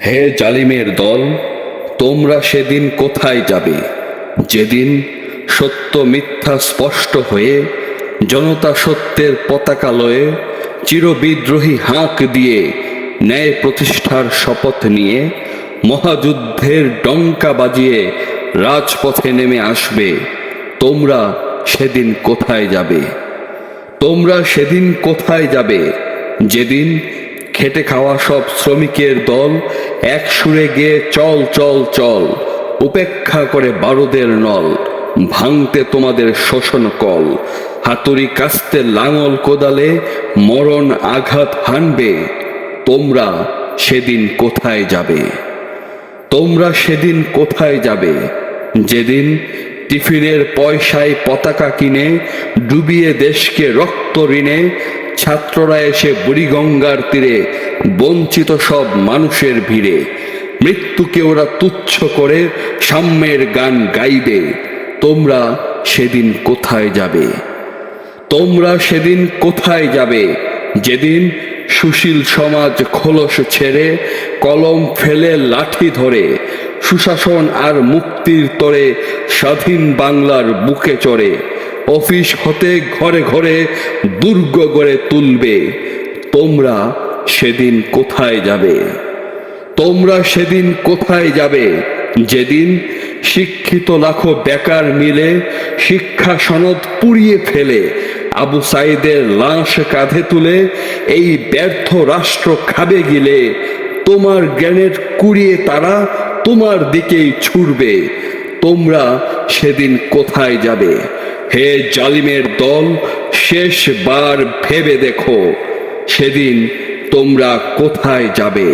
হে জালিমের দল, তোমরা সেদিন কোথায় যাবে? যেদিন সত্য মিথ্যা স্পষ্ট হয়ে, জনতা সত্যের পতাকা লয়ে, চিরবিদ্রোহী হাঁক দিয়ে ন্যায় প্রতিষ্ঠার শপথ নিয়ে, মহাযুদ্ধের ডঙ্কা বাজিয়ে রাজপথে নেমে আসবে, তোমরা সেদিন কোথায় যাবে? তোমরা সেদিন কোথায় যাবে? যেদিন খেটে খাওয়া সব শ্রমিকের দল এক সুরে গিয়ে চল চল চল। উপেক্ষা করে বারুদের নল। ভাঙতে তোমাদের শোষণ কল। হাতুড়ি কাস্তে লাঙল কোদালে মরণ আঘাত হানবে। তোমরা সেদিন কোথায় যাবে? তোমরা সেদিন কোথায় যাবে? যেদিন টিফিনের পয়সায় পতাকা কিনে ডুবিয়ে দেশকে রক্ত ঋণে, ছাত্ররা এসে বুড়িগঙ্গার তীরে বঞ্চিত সব মানুষের ভিড়ে। মৃত্যুকে ওরা তুচ্ছ করে, সাম্যের গান গাইবে। তোমরা সেদিন কোথায় যাবে? তোমরা সেদিন কোথায় যাবে? যেদিন সুশীল সমাজ খোলস ছেড়ে, কলম ফেলে লাঠি ধরে, সুশাসন আর মুক্তির তরে স্বাধীন বাংলার বুকে চড়ে, অফিস হতে ঘরে ঘরে দুর্গ গড়ে তুলবে। তোমরা সেদিন কোথায় যাবে? তোমরা সেদিন কোথায় যাবে? যেদিন শিক্ষিত লাখো বেকার মিলে শিক্ষা সনদ পুড়িয়ে ফেলে, আবু সাইদের লাশ কাঁধে তুলে এই ব্যর্থ রাষ্ট্র খাবে গিলে, তোমার জ্ঞানের কুড়িয়ে তারা তোমার দিকেই ছুটবে তোমরা সেদিন কোথায় যাবে? হে জালিমের দল, শেষবার ভেবে দেখো, সেদিন তোমরা কোথায় যাবে?